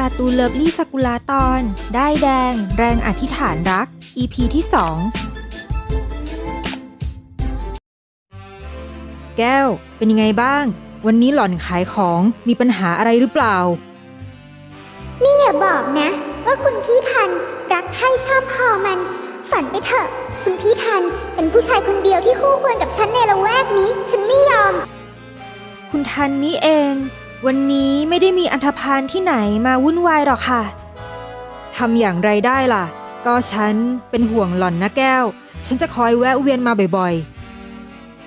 การ์ตูนเลิฟลี่สกุลาตอน ได้ายแดง แรงอธิษฐานรัก EP ที่ 2 แก้ว เป็นยังไงบ้าง วันนี้หล่อนขายของมีปัญหาอะไรหรือเปล่า นี่อย่าบอกนะ ว่าคุณพี่ทันรักให้ชอบพอมัน ฝันไปเถอะ คุณพี่ทันเป็นผู้ชายคนเดียวที่คู่ควรกับฉันในละแวกนี้ ฉันไม่ยอม คุณทันนี่เอง วันนี้ไม่ได้มีอันธพาลที่ไหนมาวุ่นวายหรอกค่ะทำอย่างไรได้ล่ะ ก็ฉันเป็นห่วงหล่อนนะแก้ว ฉันจะคอยแวะเวียนมาบ่อย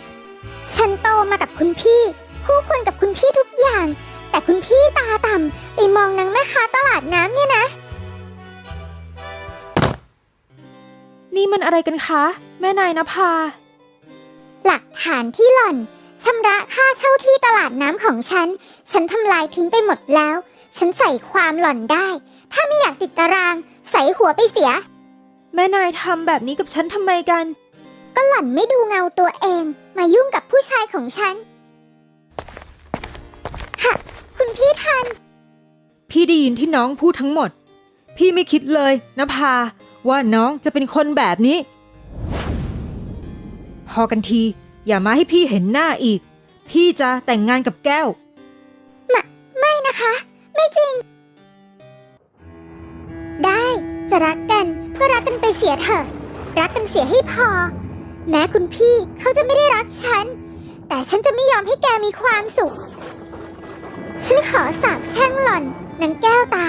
ๆ ฉันโตมากับคุณพี่ คู่ควรกับคุณพี่ทุกอย่าง แต่คุณพี่ตาต่ำไปมองนางแม่ค้าตลาดน้ำเนี่ยนะ นี่มันอะไรกันคะ แม่นายนภา หลักฐานที่หล่อน ชำระค่าเช่าที่ตลาดน้ำของฉัน ฉันทำลายทิ้งไปหมดแล้ว ฉันใส่ความหล่อนได้ ถ้าไม่อยากติดตาราง ใส่หัวไปเสีย แม่นายทำแบบนี้กับฉันทำไมกัน ก็หล่อนไม่ดูเงาตัวเอง มายุ่งกับผู้ชายของฉันค่ะคุณพี่ทัน พี่ได้ยินที่น้องพูดทั้งหมด พี่ไม่คิดเลยนภาว่าน้องจะเป็นคนแบบนี้ พอกันที อย่ามาให้พี่เห็นหน้าอีก พี่จะแต่งงานกับแก้วไม่นะคะ ไม่จริง ได้จะรักกันก็รักกันไปเสียเถอะ รักกันเสียให้พอ แม้คุณพี่เขาจะไม่ได้รักฉัน แต่ฉันจะไม่ยอมให้แกมีความสุข ฉันขอสาบแช่งหล่อนนางแก้วตา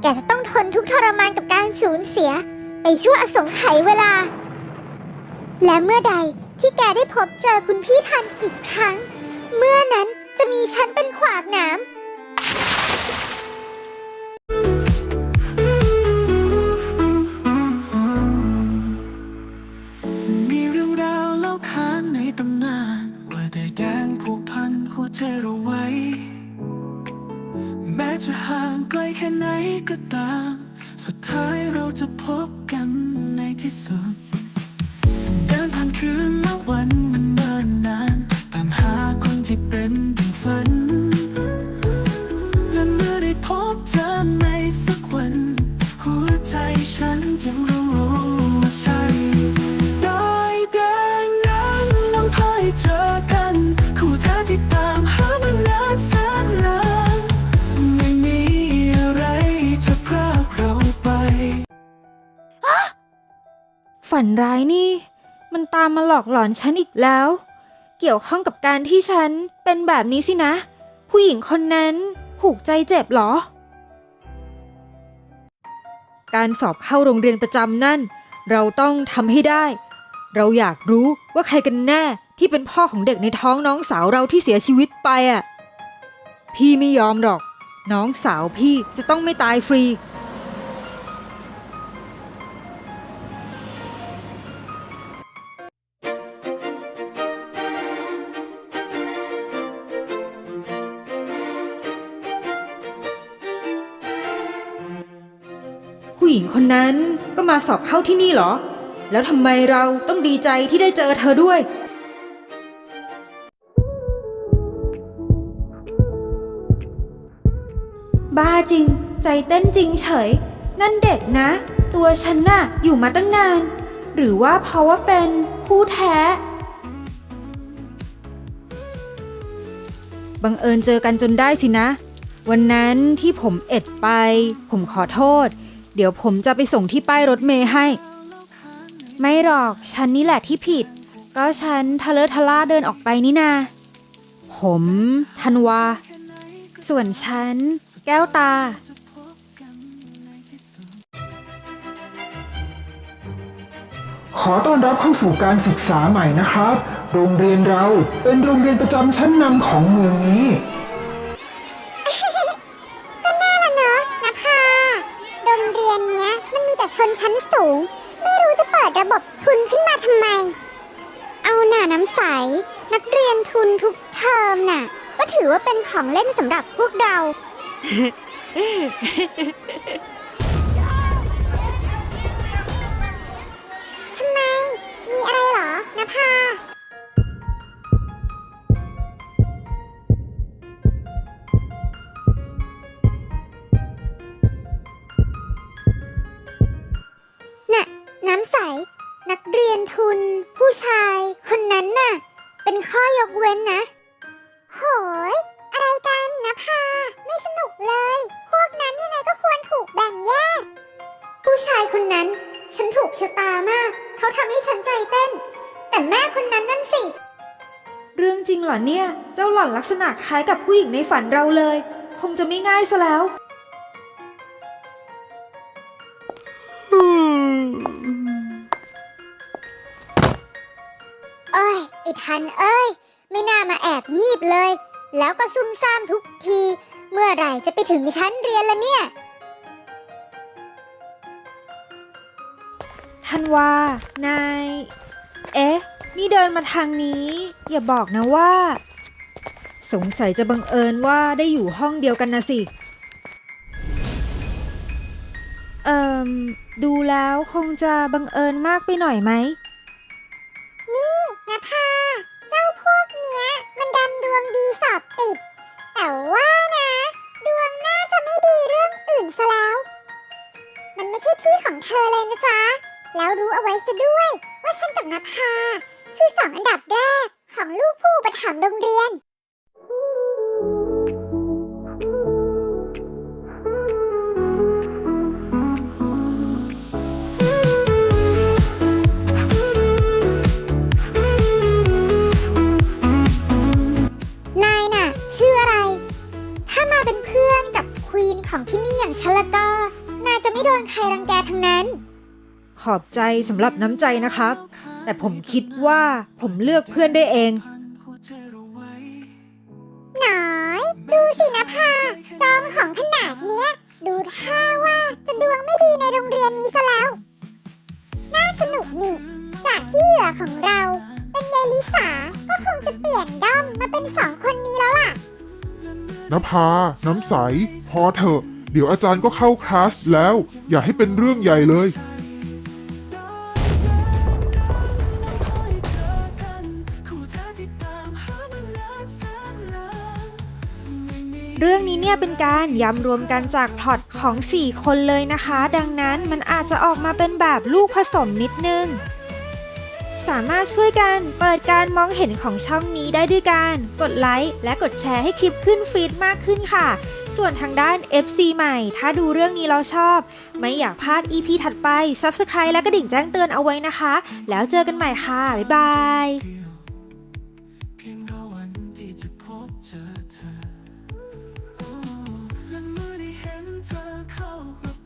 แกจะต้องทนทุกข์ทรมานกับการสูญเสีย ไปชั่วอสงไขยเวลา และเมื่อใด ที่แกได้พบเจอคุณพี่ทันอีกครั้ง เมื่อนั้นจะมีฉันเป็นขวากหนามมีเรื่องราวเล่าขานในตำนาน ว่าได้แดงผูกพันหัวใจเราไว้ แม้จะห่างไกลแค่ไหนก็ตาม สุดท้ายเราจะพบกันในที่สุด เดินผ่านคืนและวันมันเนิ่นนานตามหาคนที่เป็นดังฝัน และเมื่อได้พบเธอในสักวัน หัวใจฉันจึงรู้ว่าใช่ได้แดงนั้นนำพาให้เจอกันคู่เธอที่ตามหามานานแสนนานไม่มีอะไรจะพรากเราไป ฝันร้ายนี่ มันตามมาหลอกหลอนฉันอีกแล้ว เกี่ยวข้องกับการที่ฉันเป็นแบบนี้สินะ ผู้หญิงคนนั้นผูกใจเจ็บเหรอ การสอบเข้าโรงเรียนประจำนั่น เราต้องทำให้ได้ เราอยากรู้ว่าใครกันแน่ที่เป็นพ่อของเด็กในท้องน้องสาวเราที่เสียชีวิตไปอะ พี่ไม่ยอมหรอก น้องสาวพี่จะต้องไม่ตายฟรี ผู้หญิงคนนั้นก็มาสอบเข้าที่นี่เหรอ แล้วทำไมเราต้องดีใจที่ได้เจอเธอด้วย บ้าจริง ใจเต้นจริงเฉย นั่นเด็กนะ ตัวฉันน่ะอยู่มาตั้งนาน หรือว่าเพราะว่าเป็นคู่แท้ บังเอิญเจอกันจนได้สินะ วันนั้นที่ผมเอ็ดไป ผมขอโทษ เดี๋ยวผมจะไปส่งที่ป้ายรถเมย์ให้ ไม่หรอก ฉันนี่แหละที่ผิด ก็ฉันทะเลอะทะล่าเดินออกไปนี่นา ผมธันวา ส่วนฉัน แก้วตาขอต้อนรับเข้าสู่การศึกษาใหม่นะครับ โรงเรียนเราเป็นโรงเรียนประจำชั้นนำของเมืองนี้ ชนชั้นสูง ไม่รู้จะเปิดระบบทุนขึ้นมาทำไม เอาหน่าน้ำใส นักเรียนทุนทุกเทอมน่ะ ก็ถือว่าเป็นของเล่นสำหรับพวกเรา ทำไม มีอะไรเหรอนะพาคุณผู้ชายคนนั้นน่ะ เป็นข้อยกเว้นนะ โหย อะไรกันนะพาไม่สนุกเลย พวกนั้นยังไงก็ควรถูกแบ่งแยก ผู้ชายคนนั้น ฉันถูกชะตามาก เขาทำให้ฉันใจเต้น แต่แม่คนนั้นนั่นสิ เรื่องจริงเหรอเนี่ย เจ้าหล่อนลักษณะคล้ายกับผู้หญิงในฝันเราเลย คงจะไม่ง่ายซะแล้ว โอ้ยไอ้ทันเอ้ย ไม่น่ามาแอบงีบเลย แล้วก็ซุ่มซ่ามทุกที เมื่อไหร่จะไปถึงชั้นเรียนละเนี่ย ทันวานาย เอ๊ะ นี่เดินมาทางนี้ อย่าบอกนะว่า สงสัยจะบังเอิญว่าได้อยู่ห้องเดียวกันนะสิ เอ่มดูแล้วคงจะบังเอิญมากไปหน่อยไหม นี่ะพาเจ้าพวกเนี้ย มันดันดวงดีสอบติด แต่ว่านะ ดวงน่าจะไม่ดีเรื่องอื่นซะแล้ว มันไม่ใช่ที่ของเธอเลยนะจ๊ะ แล้วรู้เอาไว้ซะด้วย ว่าฉันกับนภาคือสองอันดับแรกของลูกผู้ประถมโรงเรียน โดนใครรังแกทั้งนั้น ขอบใจสำหรับน้ำใจนะครับ แต่ผมคิดว่าผมเลือกเพื่อนได้เองหัวใจเราไว้หน่อย ดูสินะพาจอมของขนาดเนี้ย ดูท่าว่าจะดวงไม่ดีในโรงเรียนนี้ซะแล้ว น่าสนุกนี่ จากที่เหลือของเรา เป็นยายลิสาก็คงจะเปลี่ยนด้อมมาเป็นสองคนนี้แล้วล่ะนภา น้ำใส พอเถอะเดี๋ยวอาจารย์ก็เข้าคลาสแล้ว อย่าให้เป็นเรื่องใหญ่เลยเธอที่ตามหามานานแสนนานไม่มีเรื่องนี้เนี่ยเป็นการย้ำรวมกันจากพล็อตของ 4 คนเลยนะคะ ดังนั้นมันอาจจะออกมาเป็นแบบลูกผสมนิดนึง สามารถช่วยกันเปิดการมองเห็นของช่องนี้ได้ด้วยการ กดไลค์และกดแชร์ให้คลิปขึ้นฟีดมากขึ้นค่ะ ส่วนทางด้าน FC ใหม่ ถ้าดูเรื่องนี้แล้วชอบ ไม่อยากพลาด EP ถัดไป Subscribe และกระดิ่งแจ้งเตือนเอาไว้นะคะ แล้วเจอกันใหม่ค่ะ บ๊ายบาย